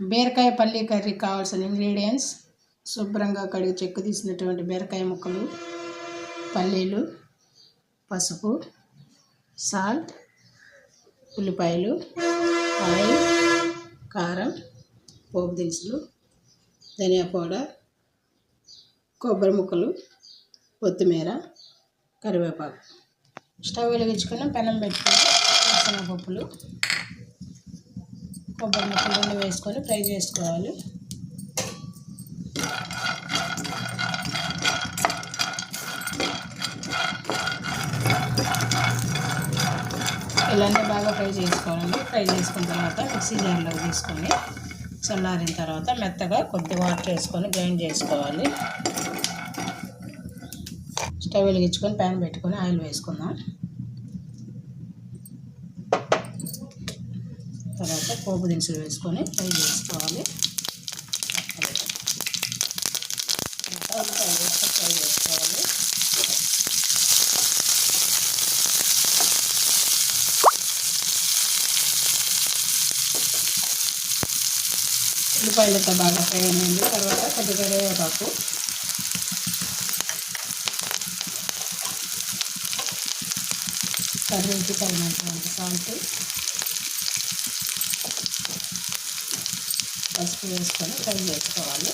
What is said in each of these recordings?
బీరకాయ పల్లి కర్రీ కావాల్సిన ఇంగ్రీడియంట్స్ శుభ్రంగా కడిగి చెక్కు తీసినటువంటి బీరకాయ ముక్కలు పల్లీలు పసుపు సాల్ట్ ఉల్లిపాయలు ఆయిల్ కారం పోపు దినుసులు ధనియా పౌడర్ కొబ్బరి ముక్కలు కొత్తిమీర కరివేపాకు. స్టవ్ వెలిగించుకొని పెనం పెట్టుకొని పప్పులు కొబ్బరి ముక్కలు వేసుకొని ఫ్రై చేసుకోవాలి. ఇలానే బాగా ఫ్రై చేసుకోవాలండి. ఫ్రై చేసుకున్న తర్వాత మిక్సీ జార్లో తీసుకొని చల్లారిన తర్వాత మెత్తగా కొద్ది వాటర్ వేసుకొని గ్రైండ్ చేసుకోవాలి. స్టవ్ వెలిగించుకొని ప్యాన్ పెట్టుకొని ఆయిల్ వేసుకుందాం. తర్వాత పోపు దినుసులు వేసుకొని ఫ్రై చేసుకోవాలి. ఫ్రై చేసుకోవాలి ఉల్లిపాయలతో బాగా ఫ్రై అయింది తర్వాత కొద్దిగా కరివేపాకు. కర్రీకి తగినటువంటి సాల్ట్. పసుపు వేసుకొని ఫ్రై చేసుకోవాలి.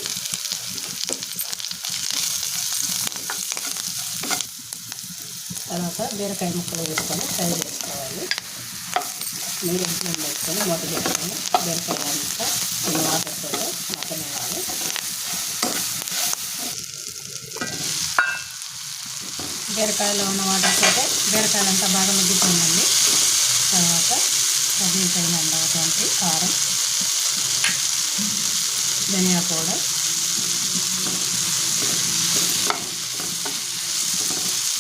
తర్వాత బీరకాయ ముక్కలు వేసుకొని ఫ్రై చేసుకోవాలి. మీడియం ఫ్లేమ్ వేసుకొని మూత పెట్టుకొని బీరకాయ ముక్క కొన్ని వాటర్తో మగ్గనివ్వాలి బీరకాయలో ఉన్న వాటర్తో బీరకాయలంతా బీరకాయలు అంతా బాగా మగ్గిపోయిందండి. తర్వాత కర్రీ తగినటువంటి కారం ధనియా పౌడర్.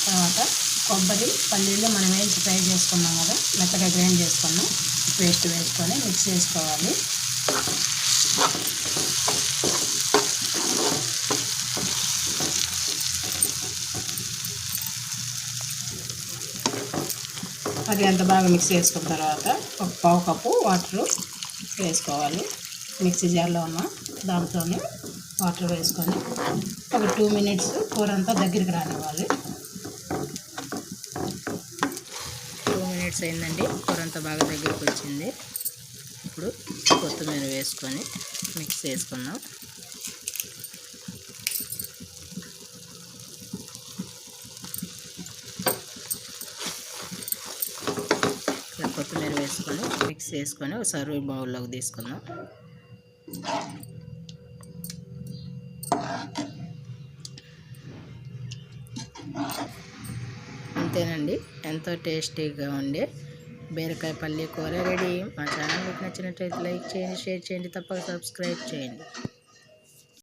తర్వాత కొబ్బరి పల్లీలు మనం వేసి ఫ్రై చేసుకున్నాం కదా మెత్తగా గ్రైండ్ చేసుకున్నాం. పేస్ట్ వేసుకొని మిక్స్ చేసుకోవాలి. అది అంత బాగా మిక్స్ చేసుకున్న తర్వాత ఒక పావు కప్పు వాటర్ వేసుకోవాలి. మిక్సీ జార్లో ఉన్న దాంట్లోనే వాటర్ వేసుకొని ఒక టూ మినిట్స్ కూర అంతా దగ్గరికి రానివ్వాలి. టూ మినిట్స్ అయిందండి. కూర అంతా బాగా దగ్గరికి వచ్చింది. ఇప్పుడు కొత్తిమీర వేసుకొని మిక్స్ చేసుకుందాం. కొత్తిమీర వేసుకొని మిక్స్ చేసుకొని ఒక సర్వ్ బౌల్లోకి తీసుకుందాం. అంతేనండి. ఎంతో టేస్టీగా ఉండే బీరకాయ పల్లి కూర రెడీ. మా ఛానల్ మీకు నచ్చినట్లయితే లైక్ చేయండి షేర్ చేయండి తప్పక సబ్స్క్రైబ్ చేయండి.